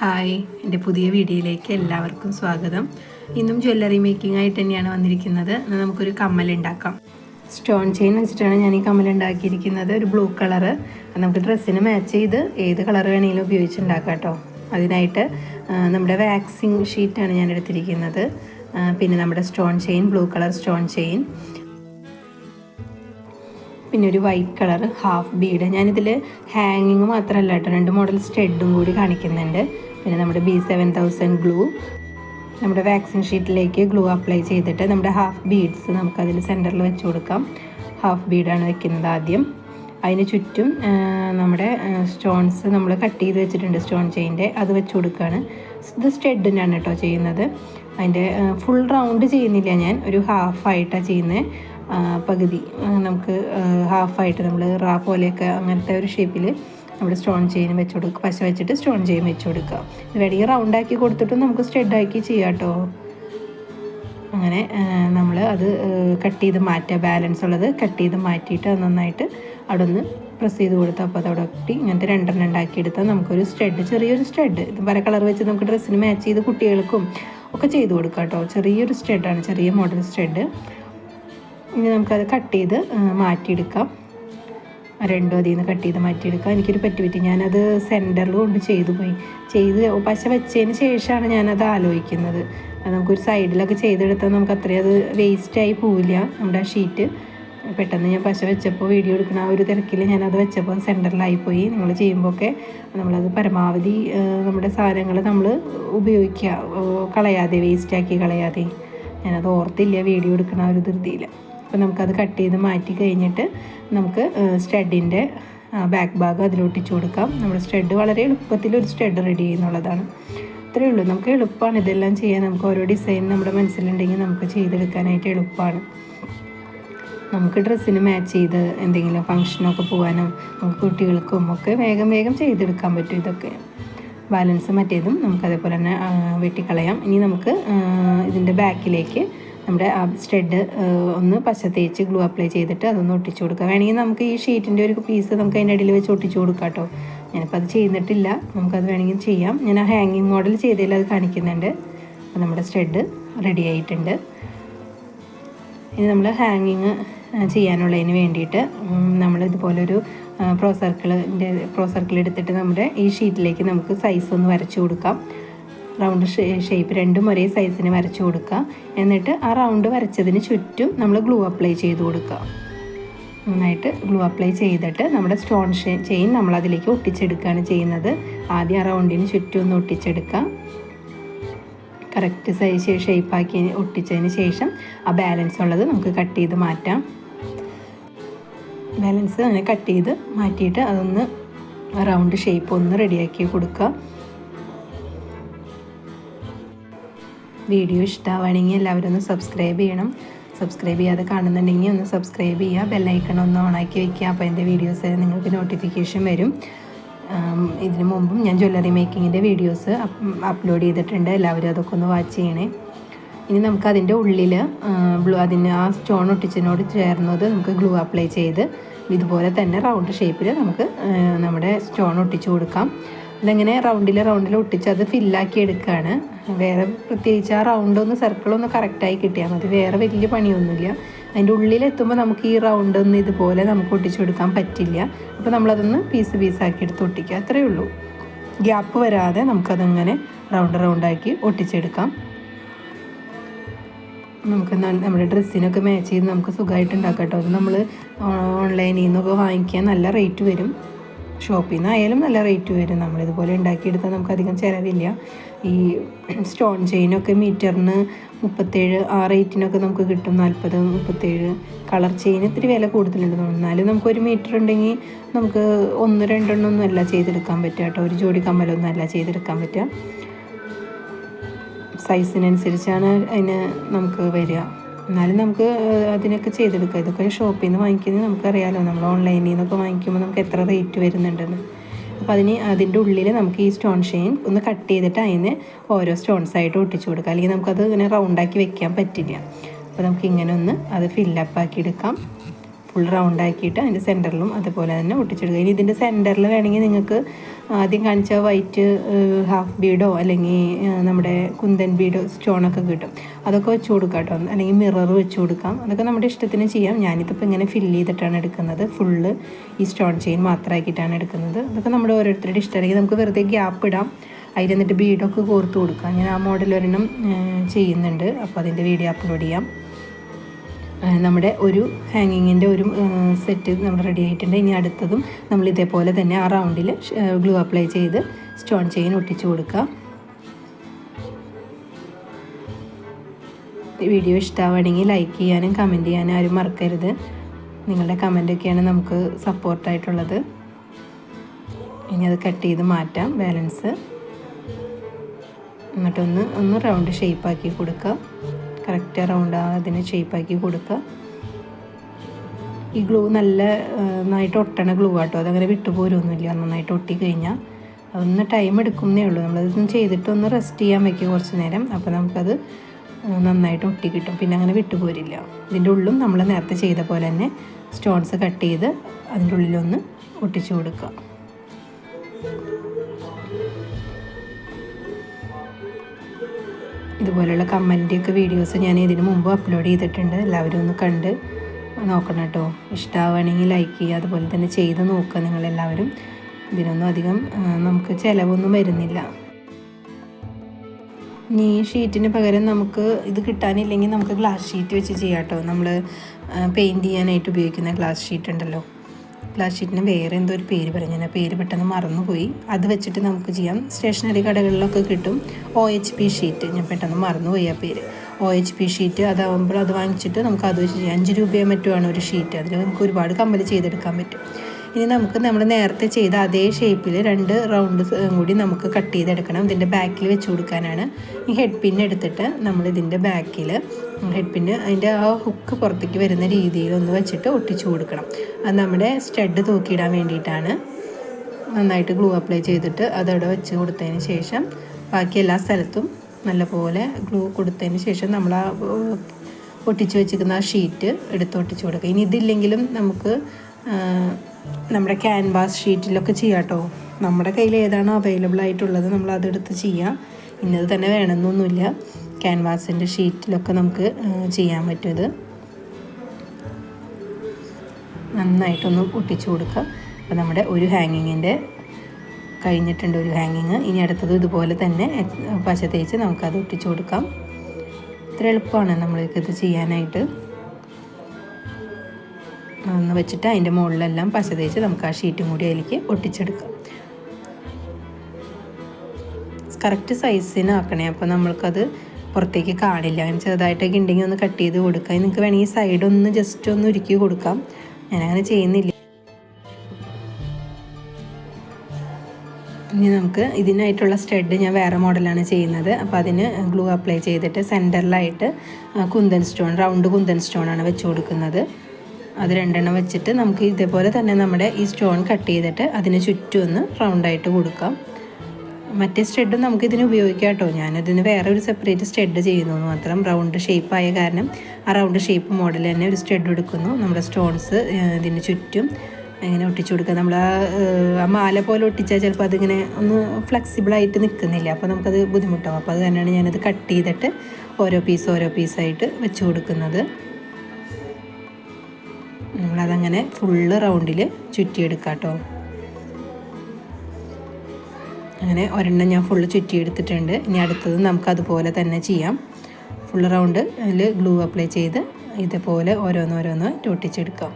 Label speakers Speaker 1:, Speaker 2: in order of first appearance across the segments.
Speaker 1: Hi എന്റെ പുതിയ വീഡിയോയിലേക്ക് എല്ലാവർക്കും സ്വാഗതം. ഇന്നും ജ്വല്ലറി മേക്കിംഗ് ആയിട്ട് തന്നെയാണ് വന്നിരിക്കുന്നത്. നമുക്കൊരു കമ്മൽ ഉണ്ടാക്കാം. സ്റ്റോൺ ചെയിൻ വെച്ചിട്ടാണ് ഞാൻ ഈ കമ്മൽ ഉണ്ടാക്കിയിരിക്കുന്നത്. ഒരു ബ്ലൂ കളറ്. നമുക്ക് ഡ്രസ്സിന് മാച്ച് ചെയ്ത് ഏത് കളർ വേണമെങ്കിലും ഉപയോഗിച്ചുണ്ടാക്കാം കേട്ടോ. അതിനായിട്ട് നമ്മുടെ വാക്സിങ് ഷീറ്റാണ് ഞാൻ എടുത്തിരിക്കുന്നത്. പിന്നെ നമ്മുടെ stone chain blue colour stone chain. പിന്നെ ഒരു വൈറ്റ് കളർ ഹാഫ് ബീഡ് ഞാനിതിൽ ഹാങ്ങിങ് മാത്രമല്ല കേട്ടോ രണ്ട് മോഡൽ സ്റ്റെഡും കൂടി കാണിക്കുന്നുണ്ട്. പിന്നെ നമ്മുടെ ബി സെവൻ തൗസൻഡ് ഗ്ലൂ നമ്മുടെ വാക്സിൻ ഷീറ്റിലേക്ക് ഗ്ലൂ അപ്ലൈ ചെയ്തിട്ട് നമ്മുടെ ഹാഫ് ബീഡ്സ് നമുക്കതിൽ സെന്ററിൽ വെച്ച് കൊടുക്കാം. ഹാഫ് ബീഡാണ് വെക്കുന്നത് ആദ്യം. അതിന് ചുറ്റും നമ്മുടെ സ്റ്റോൺസ് നമ്മൾ കട്ട് ചെയ്ത് വെച്ചിട്ടുണ്ട് സ്റ്റോൺ ചെയിന്റെ അത് വെച്ച് കൊടുക്കുകയാണ് ഇത് സ്റ്റെഡിനാണ് കേട്ടോ ചെയ്യുന്നത്. അതിന്റെ ഫുൾ റൗണ്ട് ചെയ്യുന്നില്ല ഞാൻ. ഒരു ഹാഫായിട്ടാണ് ചെയ്യുന്നത് പകുതി നമുക്ക് ഹാഫായിട്ട് നമ്മൾ റാ പോലെയൊക്കെ അങ്ങനത്തെ ഒരു ഷേപ്പിൽ നമ്മൾ സ്റ്റോൺ ചെയിൻ വെച്ച് കൊടുക്കുക പശ വെച്ചിട്ട് സ്റ്റോൺ ചെയിൻ വെച്ച് കൊടുക്കുക ഇത് വേണമെങ്കിൽ റൗണ്ടാക്കി കൊടുത്തിട്ട് നമുക്ക് സ്റ്റെഡാക്കി ചെയ്യാം കേട്ടോ അങ്ങനെ നമ്മൾ അത് കട്ട് ചെയ്ത് മാറ്റുക. ബാലൻസ് ഉള്ളത് കട്ട് ചെയ്ത് മാറ്റിയിട്ട് അത് നന്നായിട്ട് അവിടെ ഒന്ന് പ്രസ് ചെയ്ത് കൊടുത്താൽ അപ്പോൾ അതവിടെ ഒട്ടി ഇങ്ങനത്തെ രണ്ടെണ്ണം ഉണ്ടാക്കി എടുത്താൽ നമുക്കൊരു സ്റ്റെഡ് ചെറിയൊരു സ്റ്റെഡ് ഇത് പല കളർ വെച്ച് നമുക്ക് ഡ്രസ്സിന് മാച്ച് ചെയ്ത് കുട്ടികൾക്കും ഒക്കെ ചെയ്ത് കൊടുക്കാം കേട്ടോ ചെറിയൊരു സ്റ്റഡാണ് ചെറിയ മോഡൽ സ്റ്റഡ് ഇനി നമുക്കത് കട്ട് ചെയ്ത് മാറ്റിയെടുക്കാം. രണ്ടും അതിൽ നിന്ന് കട്ട് ചെയ്ത് മാറ്റിയെടുക്കാം. എനിക്കൊരു പറ്റി പറ്റി. ഞാനത് സെന്ററിൽ കൊണ്ട് ചെയ്തു പോയി. ചെയ്ത് പശ വെച്ചതിന് ശേഷമാണ് ഞാനത് ആലോചിക്കുന്നത്. അത് നമുക്കൊരു സൈഡിലൊക്കെ ചെയ്തെടുത്താൽ നമുക്ക് അത്രയും അത് വേസ്റ്റായി പോവില്ല നമ്മുടെ ആ ഷീറ്റ് പെട്ടെന്ന് ഞാൻ പശ വെച്ചപ്പോൾ വീഡിയോ എടുക്കുന്ന ആ ഒരു തിരക്കിൽ ഞാനത് വെച്ചപ്പോൾ സെന്ററിലായിപ്പോയി നിങ്ങൾ ചെയ്യുമ്പോഴൊക്കെ നമ്മളത് പരമാവധി നമ്മുടെ സാധനങ്ങൾ നമ്മൾ ഉപയോഗിക്കുക. കളയാതെ വേസ്റ്റാക്കി കളയാതെ. ഞാനത് ഓർത്തില്ല വീഡിയോ എടുക്കണ ആ ഒരു ധൃതിയിൽ അപ്പോൾ നമുക്കത് കട്ട് ചെയ്ത് മാറ്റി കഴിഞ്ഞിട്ട് നമുക്ക് സ്റ്റഡിന്റെ ബാക്ക് ഭാഗം അതിലൊട്ടിച്ച് കൊടുക്കാം. നമ്മുടെ സ്റ്റഡ് വളരെ എളുപ്പത്തിൽ ഒരു സ്റ്റഡ് റെഡി ചെയ്യുന്നുള്ളതാണ്. അത്രയേ ഉള്ളൂ. നമുക്ക് എളുപ്പമാണ് ഇതെല്ലാം ചെയ്യാൻ. നമുക്ക് ഓരോ ഡിസൈൻ നമ്മുടെ മനസ്സിലുണ്ടെങ്കിൽ നമുക്ക് ചെയ്തെടുക്കാനായിട്ട് എളുപ്പമാണ്. നമുക്ക് ഡ്രസ്സിന് മാച്ച് ചെയ്ത് എന്തെങ്കിലും ഫങ്ഷനൊക്കെ പോകാനും നമുക്ക് കുട്ടികൾക്കും ഒക്കെ വേഗം വേഗം ചെയ്തെടുക്കാൻ പറ്റും ഇതൊക്കെ. ബാലൻസ് മറ്റേതും നമുക്ക് അതേപോലെ തന്നെ വെട്ടിക്കളയാം. ഇനി നമുക്ക് ഇതിന്റെ ബാക്കിലേക്ക് നമ്മുടെ ആ സ്റ്റെഡ് ഒന്ന് പശ തേച്ച് ഗ്ലൂ അപ്ലൈ ചെയ്തിട്ട് അതൊന്ന് ഒട്ടിച്ചു കൊടുക്കുക. വേണമെങ്കിൽ നമുക്ക് ഈ ഷീറ്റിന്റെ ഒരു പീസ് നമുക്ക് അതിന്റെ അടിയിൽ വെച്ച് ഒട്ടിച്ചു കൊടുക്കാം കേട്ടോ. ഞാനിപ്പോൾ അത് ചെയ്യുന്നിട്ടില്ല നമുക്കത് വേണമെങ്കിൽ ചെയ്യാം. ഞാൻ ആ ഹാങ്ങിങ് മോഡൽ ചെയ്തതിൽ അത് കാണിക്കുന്നുണ്ട്. അപ്പോൾ നമ്മുടെ സ്റ്റെഡ് റെഡി ആയിട്ടുണ്ട്. ഇനി നമ്മൾ ഹാങ്ങിങ് ചെയ്യാനുള്ളതിന് വേണ്ടിയിട്ട് നമ്മൾ ഇതുപോലൊരു പ്രോ സർക്കിളിന്റെ പ്രോ സർക്കിൾ എടുത്തിട്ട് നമ്മുടെ ഈ ഷീറ്റിലേക്ക് നമുക്ക് സൈസ് ഒന്ന് വരച്ചു കൊടുക്കാം. റൗണ്ട് ഷേപ്പ് രണ്ടും ഒരേ സൈസിന് വരച്ചു കൊടുക്കുക. എന്നിട്ട് ആ റൗണ്ട് വരച്ചതിന് ചുറ്റും നമ്മൾ ഗ്ലൂ അപ്ലൈ ചെയ്ത് കൊടുക്കുക. നന്നായിട്ട് ഗ്ലൂ അപ്ലൈ ചെയ്തിട്ട് നമ്മുടെ സ്റ്റോൺ ചെയിൻ നമ്മൾ അതിലേക്ക് ഒട്ടിച്ചെടുക്കുകയാണ് ചെയ്യുന്നത്. ആദ്യം ആ റൗണ്ടിന് ചുറ്റും ഒന്ന് ഒട്ടിച്ചെടുക്കുക. കറക്റ്റ് സൈസ് ഷേപ്പാക്കി ഒട്ടിച്ചതിന് ശേഷം ആ ബാലൻസ് ഉള്ളത് നമുക്ക് കട്ട് ചെയ്ത് മാറ്റാം. ബാലൻസ് അങ്ങനെ കട്ട് ചെയ്ത് മാറ്റിയിട്ട് അതൊന്ന് റൗണ്ട് ഷേപ്പ് ഒന്ന് റെഡിയാക്കി കൊടുക്കുക. വീഡിയോ ഇഷ്ടമാവുകയാണെങ്കിൽ എല്ലാവരും ഒന്ന് സബ്സ്ക്രൈബ് ചെയ്യണം. സബ്സ്ക്രൈബ് ചെയ്യാതെ കാണുന്നുണ്ടെങ്കിൽ ഒന്ന് സബ്സ്ക്രൈബ് ചെയ്യുക. ബെല്ലൈക്കൺ ഒന്ന് ഓണാക്കി വെക്കുക. അപ്പോൾ എന്റെ വീഡിയോസ് നിങ്ങൾക്ക് നോട്ടിഫിക്കേഷൻ വരും. ഇതിനു മുമ്പും ഞാൻ ജ്വല്ലറി മേക്കിങ്ങിന്റെ വീഡിയോസ് അപ്ലോഡ് ചെയ്തിട്ടുണ്ട്. എല്ലാവരും അതൊക്കെ ഒന്ന് വാച്ച് ചെയ്യണേ. ഇനി നമുക്ക് അതിന്റെ ഉള്ളിൽ ബ്ലൂ അതിന് ആ സ്റ്റോൺ ഒട്ടിച്ചതിനോട് ചേർന്നത് നമുക്ക് ഗ്ലൂ അപ്ലൈ ചെയ്ത് ഇതുപോലെ തന്നെ റൗണ്ട് ഷേപ്പിൽ നമുക്ക് നമ്മുടെ സ്റ്റോൺ ഒട്ടിച്ചു കൊടുക്കാം. അതങ്ങനെ റൗണ്ടിൽ റൗണ്ടിൽ ഒട്ടിച്ച് അത് ഫില്ലാക്കി എടുക്കുകയാണ് വേറെ പ്രത്യേകിച്ച് ആ റൗണ്ട് ഒന്ന് സർക്കിളൊന്ന് കറക്റ്റായി കിട്ടിയാൽ മതി. വേറെ വലിയ പണിയൊന്നുമില്ല. അതിന്റെ ഉള്ളിലെത്തുമ്പോൾ നമുക്ക് ഈ റൗണ്ട് ഒന്ന് ഇതുപോലെ നമുക്ക് ഒട്ടിച്ചു കൊടുക്കാൻ പറ്റില്ല. അപ്പോൾ നമ്മളതൊന്ന് പീസ് പീസാക്കി എടുത്ത് ഒട്ടിക്കുക. അത്രയേ ഉള്ളൂ. ഗ്യാപ്പ് വരാതെ നമുക്കതങ്ങനെ റൗണ്ട് റൗണ്ടാക്കി ഒട്ടിച്ചെടുക്കാം. നമുക്ക് നല്ല നമ്മുടെ ഡ്രസ്സിനൊക്കെ മാച്ച് ചെയ്ത് നമുക്ക് സുഖമായിട്ട് ഉണ്ടാക്കാം കേട്ടോ. അത് നമ്മൾ ഓൺലൈനിൽ നിന്നൊക്കെ വാങ്ങിക്കാൻ നല്ല റേറ്റ് വരും. ഷോപ്പിൽ നിന്നായാലും നല്ല റേറ്റ് വരും. നമ്മളിതുപോലെ ഉണ്ടാക്കിയെടുത്താൽ നമുക്ക് അധികം ചിലവില്ല. ഈ സ്റ്റോൺ ചെയിനൊക്കെ മീറ്ററിന് മുപ്പത്തേഴ് ആ റേറ്റിനൊക്കെ നമുക്ക് കിട്ടും. നാൽപ്പത് മുപ്പത്തേഴ് കളർ ചെയിൻ ഇത്തിരി വില കൂടുതലുണ്ട്. എന്നാലും നമുക്ക് ഒരു മീറ്റർ ഉണ്ടെങ്കിൽ നമുക്ക് ഒന്ന് രണ്ടെണ്ണം ഒന്നും അല്ല ചെയ്തെടുക്കാൻ പറ്റുക കേട്ടോ. ഒരു ജോഡി കമ്മലൊന്നും അല്ല ചെയ്തെടുക്കാൻ പറ്റുക. സൈസിനനുസരിച്ചാണ് അതിന് നമുക്ക് വരിക. എന്നാലും നമുക്ക് അതിനൊക്കെ ചെയ്തെടുക്കാം. ഇതൊക്കെ ഷോപ്പിൽ നിന്ന് വാങ്ങിക്കുന്നത് നമുക്കറിയാമല്ലോ നമ്മൾ ഓൺലൈനിൽ നിന്നൊക്കെ വാങ്ങിക്കുമ്പോൾ നമുക്ക് എത്ര റേറ്റ് വരുന്നുണ്ടെന്ന്. അപ്പോൾ അതിന് അതിന്റെ ഉള്ളിൽ നമുക്ക് ഈ സ്റ്റോൺ ഷെയിൻ ഒന്ന് കട്ട് ചെയ്തിട്ട് അതിന് ഓരോ സ്റ്റോൺസ് ആയിട്ട് ഒട്ടിച്ചു കൊടുക്കാം. അല്ലെങ്കിൽ നമുക്കത് ഇങ്ങനെ റൗണ്ടാക്കി വെക്കാൻ പറ്റില്ല. അപ്പോൾ നമുക്ക് ഇങ്ങനെ ഒന്ന് അത് ഫില്ലപ്പാക്കി എടുക്കാം. ഫുൾ റൗണ്ട് ആക്കിയിട്ട് അതിന്റെ സെന്ററിലും അതുപോലെ തന്നെ ഒട്ടിച്ചിടുക. ഇനി ഇതിന്റെ സെന്ററിൽ വേണമെങ്കിൽ നിങ്ങൾക്ക് ആദ്യം കാണിച്ച വൈറ്റ് ഹാഫ് ബീഡോ അല്ലെങ്കിൽ നമ്മുടെ കുന്തൻ ബീഡോ സ്റ്റോണൊക്കെ കിട്ടും. അതൊക്കെ വെച്ച് കൊടുക്കാം കേട്ടോ. അല്ലെങ്കിൽ മിറർ വെച്ച് കൊടുക്കാം. അതൊക്കെ നമ്മുടെ ഇഷ്ടത്തിന് ചെയ്യാം. ഞാനിതിപ്പോൾ ഇങ്ങനെ ഫില്ല് ചെയ്തിട്ടാണ് എടുക്കുന്നത്. ഫുള്ള് ഈ സ്റ്റോൺ ചെയിൻ മാത്രമാക്കിയിട്ടാണ് എടുക്കുന്നത്. അതൊക്കെ നമ്മുടെ ഓരോരുത്തരുടെ ഇഷ്ടമാണെങ്കിൽ നമുക്ക് വെറുതെ ഗ്യാപ്പ് ഇടാം. അതിലെന്നിട്ട് ബീഡൊക്കെ കോർത്ത് കൊടുക്കാം. ഞാൻ ആ മോഡൽ ഒരെണ്ണം ചെയ്യുന്നുണ്ട്. അപ്പോൾ അതിന്റെ വീഡിയോ അപ്ലോഡ് ചെയ്യാം. നമ്മുടെ ഒരു ഹാങ്ങിങ്ങിന്റെ ഒരു സെറ്റ് നമ്മൾ റെഡി ആയിട്ടുണ്ട്. ഇനി അടുത്തതും നമ്മൾ ഇതേപോലെ തന്നെ ആ റൗണ്ടിൽ ഗ്ലൂ അപ്ലൈ ചെയ്ത് സ്റ്റോൺ ചെയിൻ ഒട്ടിച്ചു കൊടുക്കുക വീഡിയോ ഇഷ്ടമാവുകയാണെങ്കിൽ ലൈക്ക് ചെയ്യാനും കമന്റ് ചെയ്യാനും ആരും മറക്കരുത്. നിങ്ങളുടെ കമന്റൊക്കെയാണ് നമുക്ക് സപ്പോർട്ടായിട്ടുള്ളത് ഇനി അത് കട്ട് ചെയ്ത് മാറ്റാം ബാലൻസ് എന്നിട്ടൊന്ന് ഒന്ന് റൗണ്ട് ഷേപ്പാക്കി കൊടുക്കുക കറക്റ്റ് റൗണ്ട് അതിനെ ഷേപ്പാക്കി കൊടുക്കുക. ഈ ഗ്ലൂ നല്ല നന്നായിട്ട് ഒട്ടണ ഗ്ലൂ ആട്ടോ. അതങ്ങനെ വിട്ടുപോരൊന്നുമില്ല നന്നായിട്ട് ഒട്ടി കഴിഞ്ഞാൽ അതൊന്ന് ടൈം എടുക്കുന്നേ ഉള്ളൂ. നമ്മളതൊന്നും ചെയ്തിട്ടൊന്ന് റെസ്റ്റ് ചെയ്യാൻ വയ്ക്കുക കുറച്ച് നേരം. അപ്പോൾ നമുക്കത് നന്നായിട്ട് ഒട്ടി കിട്ടും. പിന്നെ അങ്ങനെ വിട്ടുപോരില്ല ഇതിന്റെ ഉള്ളും നമ്മൾ നേരത്തെ ചെയ്ത പോലെ തന്നെ സ്റ്റോൺസ് കട്ട് ചെയ്ത് അതിന്റെ ഉള്ളിലൊന്ന് ഒട്ടിച്ചു കൊടുക്കുക. ഇതുപോലെയുള്ള കമ്മലിന്റെയൊക്കെ വീഡിയോസ് ഞാൻ ഇതിന് മുമ്പ് അപ്ലോഡ് ചെയ്തിട്ടുണ്ട്. എല്ലാവരും ഒന്ന് കണ്ട് നോക്കണം കേട്ടോ. ഇഷ്ടമാവുകയാണെങ്കിൽ ലൈക്ക് ചെയ്യുക അതുപോലെ തന്നെ ചെയ്ത് നോക്കുക നിങ്ങളെല്ലാവരും. ഇതിനൊന്നും അധികം നമുക്ക് ചിലവൊന്നും വരുന്നില്ല. ഇനി ഈ ഷീറ്റിന് പകരം നമുക്ക് ഇത് കിട്ടാനില്ലെങ്കിൽ നമുക്ക് ഗ്ലാസ് ഷീറ്റ് വെച്ച് ചെയ്യാം കേട്ടോ. നമ്മൾ പെയിന്റ് ചെയ്യാനായിട്ട് ഉപയോഗിക്കുന്ന ഗ്ലാസ് ഷീറ്റ് ഉണ്ടല്ലോ. ഗ്ലാസ് ഷീറ്റിന് വേറെ എന്തോ ഒരു പേര് പറഞ്ഞു. ഞാൻ പേര് പെട്ടെന്ന് മറന്നുപോയി. അത് വെച്ചിട്ട് നമുക്ക് ചെയ്യാം. സ്റ്റേഷനറി കടകളിലൊക്കെ കിട്ടും ഒ എച്ച് പി ഷീറ്റ്. ഞാൻ പെട്ടെന്ന് മറന്നുപോയി ആ പേര്. ഒ എച്ച് പി ഷീറ്റ് അതാകുമ്പോൾ അത് വാങ്ങിച്ചിട്ട് നമുക്ക് അത് വെച്ച് ചെയ്യാം. അഞ്ച് രൂപയോ മറ്റുമാണ് ഒരു ഷീറ്റ്. അതിൽ നമുക്ക് ഒരുപാട് കമ്പൽ ചെയ്തെടുക്കാൻ പറ്റും. ഇനി നമുക്ക് നമ്മൾ നേരത്തെ ചെയ്ത അതേ ഷേപ്പിൽ രണ്ട് റൗണ്ട് കൂടി നമുക്ക് കട്ട് ചെയ്തെടുക്കണം. ഇതിന്റെ ബാക്കിൽ വെച്ച് കൊടുക്കാനാണ്. ഈ ഹെഡ് പിൻ എടുത്തിട്ട് നമ്മൾ ഇതിന്റെ ബാക്കിൽ ഹെഡ് പിന്ന് അതിന്റെ ആ ഹുക്ക് പുറത്തേക്ക് വരുന്ന രീതിയിൽ ഒന്ന് വെച്ചിട്ട് ഒട്ടിച്ചു കൊടുക്കണം. അത് നമ്മുടെ സ്റ്റഡ് തൂക്കിയിടാൻ വേണ്ടിയിട്ടാണ്. നന്നായിട്ട് ഗ്ലൂ അപ്ലൈ ചെയ്തിട്ട് അതവിടെ വെച്ച് കൊടുത്തതിന് ശേഷം ബാക്കി എല്ലാ സ്ഥലത്തും നല്ലപോലെ ഗ്ലൂ കൊടുത്തതിന് ശേഷം നമ്മൾ ആ ഒട്ടിച്ചു വെച്ചിരിക്കുന്ന ആ ഷീറ്റ് എടുത്ത് ഒട്ടിച്ചു കൊടുക്കുക. ഇനി ഇതില്ലെങ്കിലും നമുക്ക് നമ്മുടെ ക്യാൻവാസ് ഷീറ്റിലൊക്കെ ചെയ്യാം കേട്ടോ. നമ്മുടെ കയ്യിൽ ഏതാണോ അവൈലബിൾ ആയിട്ടുള്ളത് നമ്മൾ അതെടുത്ത് ചെയ്യാം. ഇന്നത് തന്നെ വേണമെന്നൊന്നുമില്ല. ക്യാൻവാസിന്റെ ഷീറ്റിലൊക്കെ നമുക്ക് ചെയ്യാൻ പറ്റും ഇത് നന്നായിട്ടൊന്ന് ഒട്ടിച്ചു കൊടുക്കുക അപ്പോൾ നമ്മുടെ ഒരു ഹാങ്ങിങ്ങിന്റെ കഴിഞ്ഞിട്ടുണ്ട് ഒരു ഹാങ്ങിങ് ഇനി അടുത്തത് ഇതുപോലെ തന്നെ പശ തേച്ച് നമുക്കത് ഒട്ടിച്ചു കൊടുക്കാം. ഇത്ര എളുപ്പമാണ് നമ്മൾക്ക് ചെയ്യാനായിട്ട്. ഒന്ന് വെച്ചിട്ട് അതിന്റെ മുകളിലെല്ലാം പശ തേച്ച് നമുക്ക് ആ ഷീറ്റും കൂടി അതിലേക്ക് ഒട്ടിച്ചെടുക്കാം. കറക്റ്റ് സൈസിനാക്കണേ അപ്പോൾ നമ്മൾക്കത് പുറത്തേക്ക് കാണില്ല. അങ്ങനെ ചെറുതായിട്ടൊക്കെ ഉണ്ടെങ്കിൽ ഒന്ന് കട്ട് ചെയ്ത് കൊടുക്കാം. നിങ്ങൾക്ക് വേണമെങ്കിൽ സൈഡ് ഒന്ന് ജസ്റ്റ് ഒന്ന് ഉരുക്കി കൊടുക്കാം. ഞാനങ്ങനെ ചെയ്യുന്നില്ല. ഇനി നമുക്ക് ഇതിനായിട്ടുള്ള സ്റ്റഡ് ഞാൻ വേറെ മോഡലാണ് ചെയ്യുന്നത്. അപ്പോൾ അതിന് ഗ്ലൂ അപ്ലൈ ചെയ്തിട്ട് സെന്ററിലായിട്ട് കുന്തൻ സ്റ്റോൺ റൗണ്ട് കുന്തൻ സ്റ്റോണാണ് വെച്ച് കൊടുക്കുന്നത്. അത് രണ്ടെണ്ണം വെച്ചിട്ട് നമുക്ക് ഇതേപോലെ തന്നെ നമ്മുടെ ഈ സ്റ്റോൺ കട്ട് ചെയ്തിട്ട് അതിന് ചുറ്റും ഒന്ന് റൗണ്ടായിട്ട് കൊടുക്കാം. മറ്റേ സ്റ്റെഡ് നമുക്ക് ഇതിന് ഉപയോഗിക്കാം കേട്ടോ. ഞാനതിന് വേറെ ഒരു സെപ്പറേറ്റ് സ്റ്റെഡ് ചെയ്യുന്നു. മാത്രം റൗണ്ട് ഷേപ്പായ കാരണം ആ റൗണ്ട് ഷേപ്പ് മോഡൽ തന്നെ ഒരു സ്റ്റെഡ് എടുക്കുന്നു. നമ്മുടെ സ്റ്റോൺസ് ഇതിന് ചുറ്റും ഇങ്ങനെ ഒട്ടിച്ചു കൊടുക്കുക. നമ്മൾ ആ മാല പോലെ ഒട്ടിച്ചാൽ ചിലപ്പോൾ അതിങ്ങനെ ഒന്ന് ഫ്ലെക്സിബിളായിട്ട് നിൽക്കുന്നില്ല അപ്പോൾ നമുക്കത് ബുദ്ധിമുട്ടാവും. അപ്പോൾ അത് തന്നെയാണ് ഞാനത് കട്ട് ചെയ്തിട്ട് ഓരോ പീസ് ഓരോ പീസായിട്ട് വെച്ച് കൊടുക്കുന്നത്. നമ്മളതങ്ങനെ ഫുള്ള് റൗണ്ടിൽ ചുറ്റിയെടുക്കാം കേട്ടോ. അങ്ങനെ ഒരെണ്ണം ഞാൻ ഫുള്ള് ചുറ്റിയെടുത്തിട്ടുണ്ട്. ഇനി അടുത്തത് നമുക്ക് അതുപോലെ തന്നെ ചെയ്യാം. ഫുൾ റൗണ്ട് അതിൽ ഗ്ലൂ അപ്ലൈ ചെയ്ത് ഇതേപോലെ ഓരോന്നോരോന്ന് ഒട്ടിച്ചെടുക്കാം.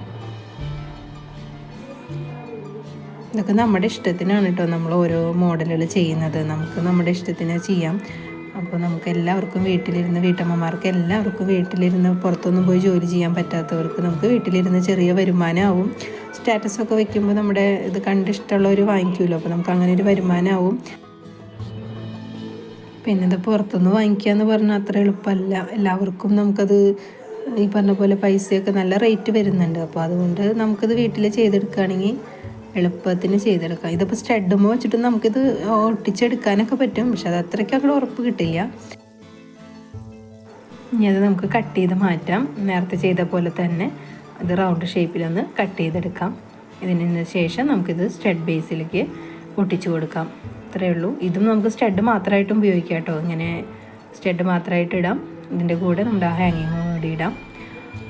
Speaker 1: ഇതൊക്കെ നമ്മുടെ ഇഷ്ടത്തിനാണ് കേട്ടോ നമ്മൾ ഓരോ മോഡലുകൾ ചെയ്യുന്നത്. നമുക്ക് നമ്മുടെ ഇഷ്ടത്തിന് ചെയ്യാം. അപ്പോൾ നമുക്ക് എല്ലാവർക്കും വീട്ടിലിരുന്ന് വീട്ടമ്മമാർക്ക് എല്ലാവർക്കും വീട്ടിലിരുന്ന് പുറത്തൊന്നും പോയി ജോലി ചെയ്യാൻ പറ്റാത്തവർക്ക് നമുക്ക് വീട്ടിലിരുന്ന് ചെറിയ വരുമാനമാവും സ്റ്റാറ്റസൊക്കെ വെക്കുമ്പോൾ നമ്മുടെ ഇത് കണ്ടിഷ്ടമുള്ളവർ വാങ്ങിക്കുമല്ലോ അപ്പോൾ നമുക്ക് അങ്ങനെ ഒരു വരുമാനമാവും പിന്നെ ഇത് പുറത്തുനിന്ന് വാങ്ങിക്കുക എന്ന് പറഞ്ഞാൽ അത്ര എളുപ്പമല്ല. എല്ലാവർക്കും നമുക്കത് ഈ പറഞ്ഞ പോലെ പൈസയൊക്കെ നല്ല റേറ്റ് വരുന്നുണ്ട്. അപ്പോൾ അതുകൊണ്ട് നമുക്കത് വീട്ടിൽ ചെയ്തെടുക്കുകയാണെങ്കിൽ എളുപ്പത്തിന് ചെയ്തെടുക്കാം. ഇതിപ്പോൾ സ്റ്റഡുമ്പോൾ വെച്ചിട്ട് നമുക്കിത് ഒട്ടിച്ചെടുക്കാനൊക്കെ പറ്റും. പക്ഷെ അത് അത്രയ്ക്ക് അങ്ങോട്ട് ഉറപ്പ് കിട്ടില്ല. ഇനി അത് നമുക്ക് കട്ട് ചെയ്ത് മാറ്റാം. നേരത്തെ ചെയ്ത പോലെ തന്നെ അത് റൗണ്ട് ഷേപ്പിലൊന്ന് കട്ട് ചെയ്തെടുക്കാം. ഇതിന് ശേഷം നമുക്കിത് സ്റ്റെഡ് ബേസിലേക്ക് ഒട്ടിച്ചു കൊടുക്കാം. ഇത്രയേ ഉള്ളൂ. ഇതും നമുക്ക് സ്റ്റെഡ് മാത്രമായിട്ടും ഉപയോഗിക്കാം കേട്ടോ. ഇങ്ങനെ സ്റ്റെഡ് മാത്രമായിട്ട് ഇടാം. ഇതിന്റെ കൂടെ നമ്മുടെ ആ ഹാങ്ങിങ് കൂടി ഇടാം.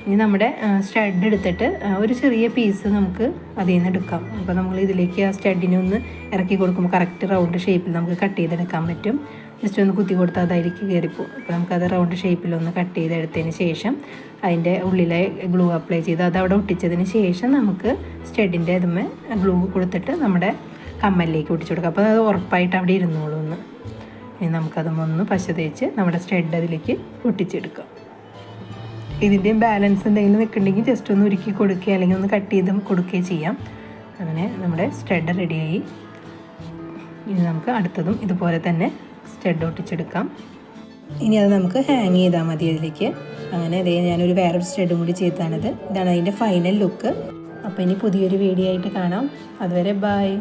Speaker 1: ഇനി നമ്മുടെ സ്റ്റഡ് എടുത്തിട്ട് ഒരു ചെറിയ പീസ് നമുക്ക് അതിൽ നിന്ന് എടുക്കാം. അപ്പോൾ നമ്മൾ ഇതിലേക്ക് ആ സ്റ്റഡിനെ ഒന്ന് ഇറക്കി കൊടുക്കുമ്പോൾ കറക്റ്റ് റൗണ്ട് ഷേപ്പിൽ നമുക്ക് കട്ട് ചെയ്തെടുക്കാൻ പറ്റും. ജസ്റ്റ് ഒന്ന് കുത്തി കൊടുത്താൽ അതായിരിക്കും കയറിപ്പോവും അപ്പോൾ നമുക്കത് റൗണ്ട് ഷേപ്പിൽ ഒന്ന് കട്ട് ചെയ്തെടുത്തതിന് ശേഷം അതിന്റെ ഉള്ളിലെ ഗ്ലൂ അപ്ലൈ ചെയ്ത് അത് അവിടെ ഒട്ടിച്ചതിന് ശേഷം നമുക്ക് സ്റ്റഡിന്റെ അതുമേ ഗ്ലൂ കൊടുത്തിട്ട് നമ്മുടെ കമ്മലിലേക്ക് ഒട്ടിച്ചു കൊടുക്കാം. അപ്പോൾ അത് ഉറപ്പായിട്ട് അവിടെ ഇരുന്നോളൂ ഒന്ന്. ഇനി നമുക്കതുമൊന്ന് പശ തേച്ച് നമ്മുടെ സ്റ്റഡ് അതിലേക്ക് ഒട്ടിച്ചെടുക്കാം. ഇതിന്റെയും ബാലൻസ് എന്തെങ്കിലും നിൽക്കുന്നുണ്ടെങ്കിൽ ജസ്റ്റ് ഒന്ന് ഉരുക്കി കൊടുക്കുക അല്ലെങ്കിൽ ഒന്ന് കട്ട് ചെയ്ത് കൊടുക്കുകയും ചെയ്യാം. അങ്ങനെ നമ്മുടെ സ്റ്റഡ് റെഡിയായി ഇനി നമുക്ക് അടുത്തതും ഇതുപോലെ തന്നെ സ്റ്റഡ് ഒട്ടിച്ചെടുക്കാം. ഇനി അത് നമുക്ക് ഹാങ് ചെയ്താൽ മതി അതിലേക്ക്. അങ്ങനെ അതേ ഞാനൊരു വേറൊരു സ്റ്റഡും കൂടി ചെയ്താണിത് ഇതാണ് അതിന്റെ ഫൈനൽ ലുക്ക് അപ്പോൾ ഇനി പുതിയൊരു വീഡിയോ ആയിട്ട് കാണാം. അതുവരെ ബായ്